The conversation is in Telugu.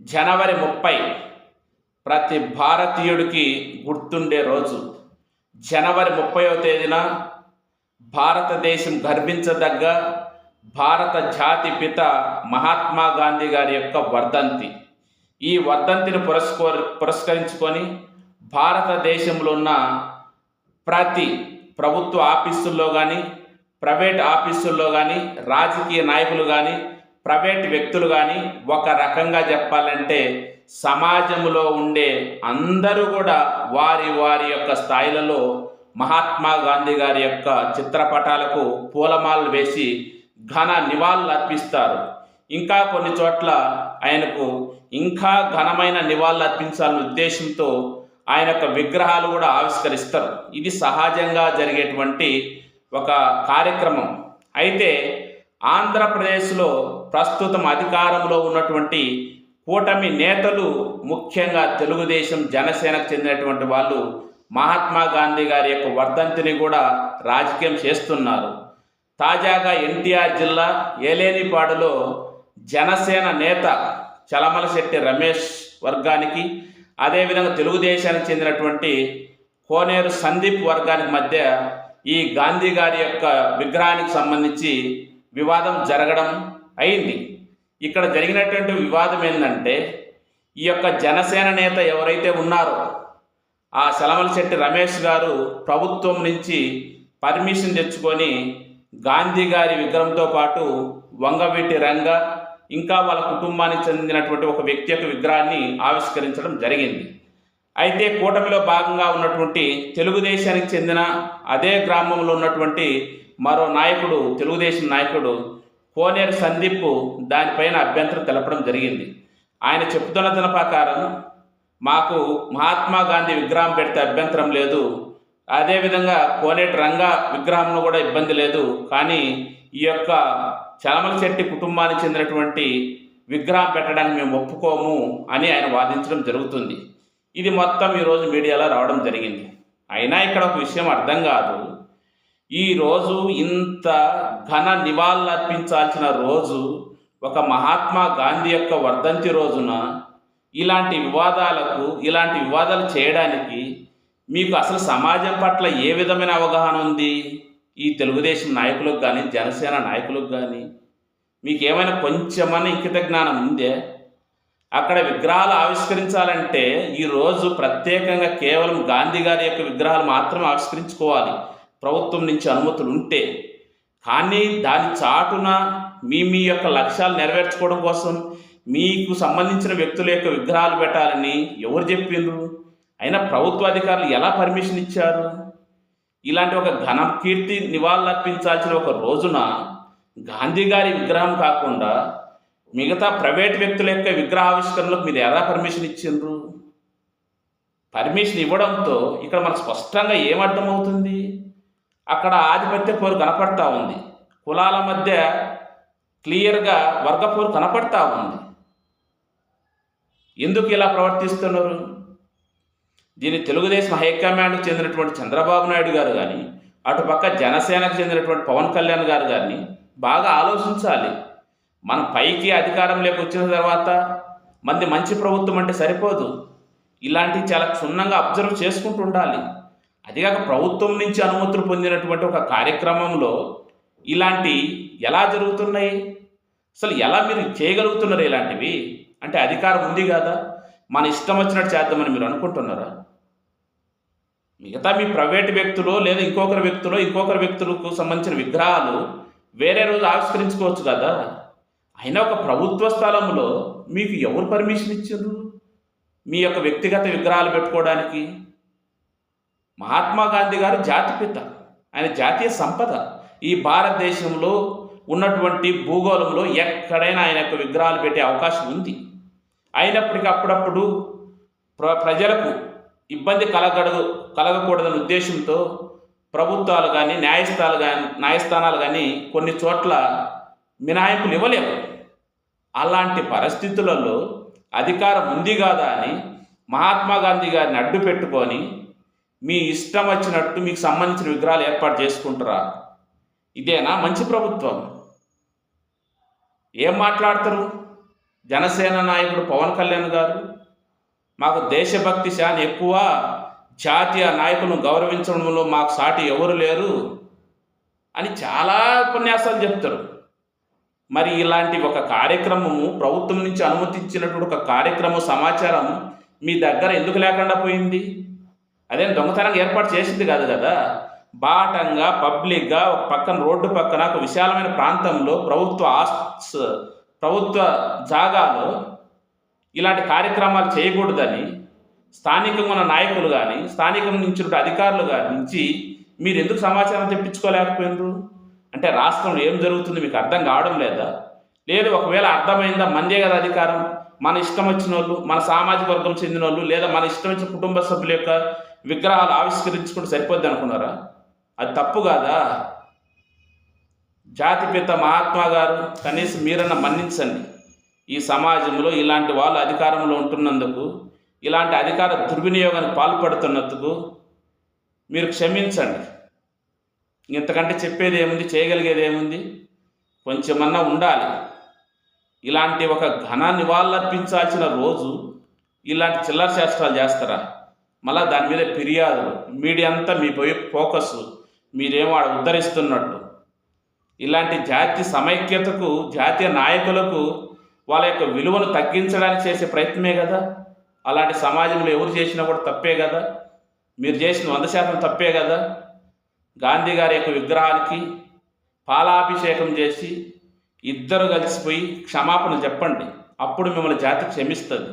జనవరి ముప్పై ప్రతి భారతీయుడికి గుర్తుండే రోజు. జనవరి ముప్పైవ తేదీన భారతదేశం గర్వించదగ్గ భారత జాతి పిత మహాత్మా గాంధీ గారి యొక్క వర్ధంతి. ఈ వర్ధంతిని పురస్కో పురస్కరించుకొని భారతదేశంలో ఉన్న ప్రతి ప్రభుత్వ ఆఫీసుల్లో కానీ ప్రైవేట్ ఆఫీసుల్లో కానీ రాజకీయ నాయకులు కానీ ప్రైవేట్ వ్యక్తులు కానీ ఒక రకంగా చెప్పాలంటే సమాజంలో ఉండే అందరూ కూడా వారి వారి యొక్క స్థాయిలలో మహాత్మా గాంధీ గారి యొక్క చిత్రపటాలకు పూలమాలలు వేసి ఘన నివాళులు అర్పిస్తారు. ఇంకా కొన్ని చోట్ల ఆయనకు ఇంకా ఘనమైన నివాళులు అర్పించాలనే ఉద్దేశంతో ఆయన యొక్క విగ్రహాలు కూడా ఆవిష్కరిస్తారు. ఇది సహజంగా జరిగేటువంటి ఒక కార్యక్రమం. అయితే ఆంధ్రప్రదేశ్లో ప్రస్తుతం అధికారంలో ఉన్నటువంటి కూటమి నేతలు ముఖ్యంగా తెలుగుదేశం జనసేనకు చెందినటువంటి వాళ్ళు మహాత్మా గాంధీ గారి యొక్క వర్ధంతిని కూడా రాజకీయం చేస్తున్నారు. తాజాగా ఎన్టీఆర్ జిల్లా ఏలేనిపాడులో జనసేన నేత చలమలశెట్టి రమేష్ వర్గానికి అదేవిధంగా తెలుగుదేశానికి చెందినటువంటి కోనేరు సందీప్ వర్గానికి మధ్య ఈ గాంధీ గారి యొక్క విగ్రహానికి సంబంధించి వివాదం జరగడం అయింది. ఇక్కడ జరిగినటువంటి వివాదం ఏంటంటే ఈ యొక్క జనసేన నేత ఎవరైతే ఉన్నారో ఆ శెట్టి రమేష్ గారు ప్రభుత్వం నుంచి పర్మిషన్ తెచ్చుకొని గాంధీ గారి విగ్రహంతో పాటు వంగవీటి రంగ ఇంకా వాళ్ళ కుటుంబానికి చెందినటువంటి ఒక వ్యక్తి యొక్క విగ్రహాన్ని ఆవిష్కరించడం జరిగింది. అయితే కూటమిలో భాగంగా ఉన్నటువంటి తెలుగుదేశానికి చెందిన అదే గ్రామంలో ఉన్నటువంటి మరో నాయకుడు తెలుగుదేశం నాయకుడు కోనేరు సందీప్ దానిపైన అభ్యంతరం తెలపడం జరిగింది. ఆయన చెప్తున్న దాని ప్రకారం మాకు మహాత్మా గాంధీ విగ్రహం పెడితే అభ్యంతరం లేదు. అదేవిధంగా కోనేటి రంగా విగ్రహంలో కూడా ఇబ్బంది లేదు. కానీ ఈ యొక్క చలమల చెట్టి కుటుంబానికి చెందినటువంటి విగ్రహం పెట్టడానికి మేము ఒప్పుకోము అని ఆయన వాదించడం జరుగుతుంది. ఇది మొత్తం ఈరోజు మీడియాలో రావడం జరిగింది. అయినా ఇక్కడ ఒక విషయం అర్థం కాదు. ఈరోజు ఇంత ఘన నివాళులర్పించాల్సిన రోజు ఒక మహాత్మా గాంధీ యొక్క వర్ధంతి రోజున ఇలాంటి వివాదాలకు ఇలాంటి వివాదాలు చేయడానికి మీకు అసలు సమాజం పట్ల ఏ విధమైన అవగాహన ఉంది? ఈ తెలుగుదేశం నాయకులకు కానీ జనసేన నాయకులకు కానీ మీకు ఏమైనా కొంచెమన్నా ఇంకిత జ్ఞానం ఉందే? అక్కడ విగ్రహాలు ఆవిష్కరించాలంటే ఈరోజు ప్రత్యేకంగా కేవలం గాంధీ గారి యొక్క విగ్రహాలు మాత్రమే ఆవిష్కరించుకోవాలి. ప్రభుత్వం నుంచి అనుమతులు ఉంటే కానీ దాని చాటున మీ మీ యొక్క లక్ష్యాలు నెరవేర్చుకోవడం కోసం మీకు సంబంధించిన వ్యక్తుల యొక్క విగ్రహాలు పెట్టాలని ఎవరు చెప్పిండ్రు? అయినా ప్రభుత్వ అధికారులు ఎలా పర్మిషన్ ఇచ్చారు? ఇలాంటి ఒక ఘన కీర్తి నివాళులు అర్పించాల్సిన ఒక రోజున గాంధీ గారి విగ్రహం కాకుండా మిగతా ప్రైవేట్ వ్యక్తుల యొక్క విగ్రహావిష్కరణలకు మీరు ఎలా పర్మిషన్ ఇచ్చిండ్రు? పర్మిషన్ ఇవ్వడంతో ఇక్కడ మనకు స్పష్టంగా ఏమర్థమవుతుంది అక్కడ ఆధిపత్య పోరు కనపడతా ఉంది. కులాల మధ్య క్లియర్గా వర్గ పోరు కనపడతా ఉంది. ఎందుకు ఇలా ప్రవర్తిస్తున్నారు? దీని తెలుగుదేశం హైకమాండ్కి చెందినటువంటి చంద్రబాబు నాయుడు గారు కానీ అటుపక్క జనసేనకు చెందినటువంటి పవన్ కళ్యాణ్ గారు కానీ బాగా ఆలోచించాలి. మనం పైకి అధికారంలోకి వచ్చిన తర్వాత మంది మంచి ప్రభుత్వం అంటే సరిపోదు. ఇలాంటివి చాలా క్షుణ్ణంగా అబ్జర్వ్ చేసుకుంటూ ఉండాలి. అదిగాక ప్రభుత్వం నుంచి అనుమతులు పొందినటువంటి ఒక కార్యక్రమంలో ఇలాంటి ఎలా జరుగుతున్నాయి? అసలు ఎలా మీరు చేయగలుగుతున్నారు ఇలాంటివి? అంటే అధికారం ఉంది కదా? మన ఇష్టం వచ్చినట్టు చేద్దామని మీరు అనుకుంటున్నారా? మిగతా మీ ప్రైవేట్ వ్యక్తులు లేదా ఇంకొకరి వ్యక్తులు ఇంకొకరి వ్యక్తులకు సంబంధించిన విగ్రహాలు వేరే రోజు ఆవిష్కరించుకోవచ్చు కదా? అయినా ఒక ప్రభుత్వ స్థలంలో మీకు ఎవరు పర్మిషన్ ఇచ్చారు? మీ యొక్క వ్యక్తిగత విగ్రహాలు పెట్టుకోవడానికి? మహాత్మా గాంధీ గారు జాతిపిత ఆయన జాతీయ సంపద. ఈ భారతదేశంలో ఉన్నటువంటి భూగోళంలో ఎక్కడైనా ఆయన యొక్క విగ్రహాలు పెట్టే అవకాశం ఉంది. అయినప్పటికీ అప్పుడప్పుడు ప్ర ప్రజలకు ఇబ్బంది కలగడదు కలగకూడదనే ఉద్దేశంతో ప్రభుత్వాలు కానీ న్యాయస్థానాలు కానీ న్యాయస్థానాలు కానీ కొన్ని చోట్ల మినహాయింపులు ఇవ్వలేవు. అలాంటి పరిస్థితులలో అధికారం ఉంది కాదా అని మహాత్మా గాంధీ గారిని అడ్డు పెట్టుకొని మీ ఇష్టం వచ్చినట్టు మీకు సంబంధించిన విగ్రహాలు ఏర్పాటు చేసుకుంటారా? ఇదేనా? మంచి ప్రభుత్వం. ఏం మాట్లాడతారు? జనసేన నాయకుడు పవన్ కళ్యాణ్ గారు? మాకు దేశభక్తి శాన్ ఎక్కువ. జాతీయ నాయకులను గౌరవించడంలో మాకు సాటి ఎవరు లేరు? అని చాలా ఉపన్యాసాలు చెప్తారు. మరి ఇలాంటి ఒక కార్యక్రమము ప్రభుత్వం నుంచి అనుమతించినటువంటి ఒక కార్యక్రమం సమాచారం మీ దగ్గర ఎందుకు లేకుండా పోయింది? అదేం దొంగతనం ఏర్పాటు చేసింది కాదు కదా. బాటంగా పబ్లిక్గా ఒక పక్కన రోడ్డు పక్కన ఒక విశాలమైన ప్రాంతంలో ప్రభుత్వ ఆస్ ప్రభుత్వ జాగాలో ఇలాంటి కార్యక్రమాలు చేయకూడదని స్థానికంగా ఉన్న నాయకులు కానీ స్థానికం నుంచి అధికారులు కానీ నుంచి మీరు ఎందుకు సమాచారం తెప్పించుకోలేకపోయినారు? అంటే రాష్ట్రంలో ఏం జరుగుతుంది మీకు అర్థం కావడం లేదా? లేదు ఒకవేళ అర్థమైందా మందే కదా అధికారం. మన ఇష్టం వచ్చిన వాళ్ళు మన సామాజిక వర్గం చెందిన వాళ్ళు లేదా మన ఇష్టం వచ్చిన కుటుంబ సభ్యుల యొక్క విగ్రహాలు ఆవిష్కరించుకుంటే సరిపోద్ది అనుకున్నారా? అది తప్పు కాదా? జాతిపిత మహాత్మా గారు కనీసం మీరన్నా మన్నించండి. ఈ సమాజంలో ఇలాంటి వాళ్ళు అధికారంలో ఉంటున్నందుకు ఇలాంటి అధికార దుర్వినియోగానికి పాల్పడుతున్నందుకు మీరు క్షమించండి. ఇంతకంటే చెప్పేది ఏముంది? చేయగలిగేది ఏముంది? కొంచెమన్నా ఉండాలి. ఇలాంటి ఒక ఘన నివాళులర్పించాల్సిన రోజు ఇలాంటి చిల్లర శాస్త్రాలు చేస్తారా? మళ్ళీ దాని మీద ఫిర్యాదులు. మీడియా అంతా మీ పోయి ఫోకస్. మీరేమో ఆడ ఉద్ధరిస్తున్నట్టు. ఇలాంటి జాతి సమైక్యతకు జాతీయ నాయకులకు వాళ్ళ యొక్క విలువను తగ్గించడానికి చేసే ప్రయత్నమే కదా? అలాంటి సమాజంలో ఎవరు చేసినా కూడా తప్పే కదా? మీరు చేసిన వంద శాతం తప్పే కదా? గాంధీ గారి యొక్క విగ్రహానికి పాలాభిషేకం చేసి ఇద్దరు కలిసిపోయి క్షమాపణ చెప్పండి. అప్పుడు మిమ్మల్ని జాతి క్షమిస్తుంది.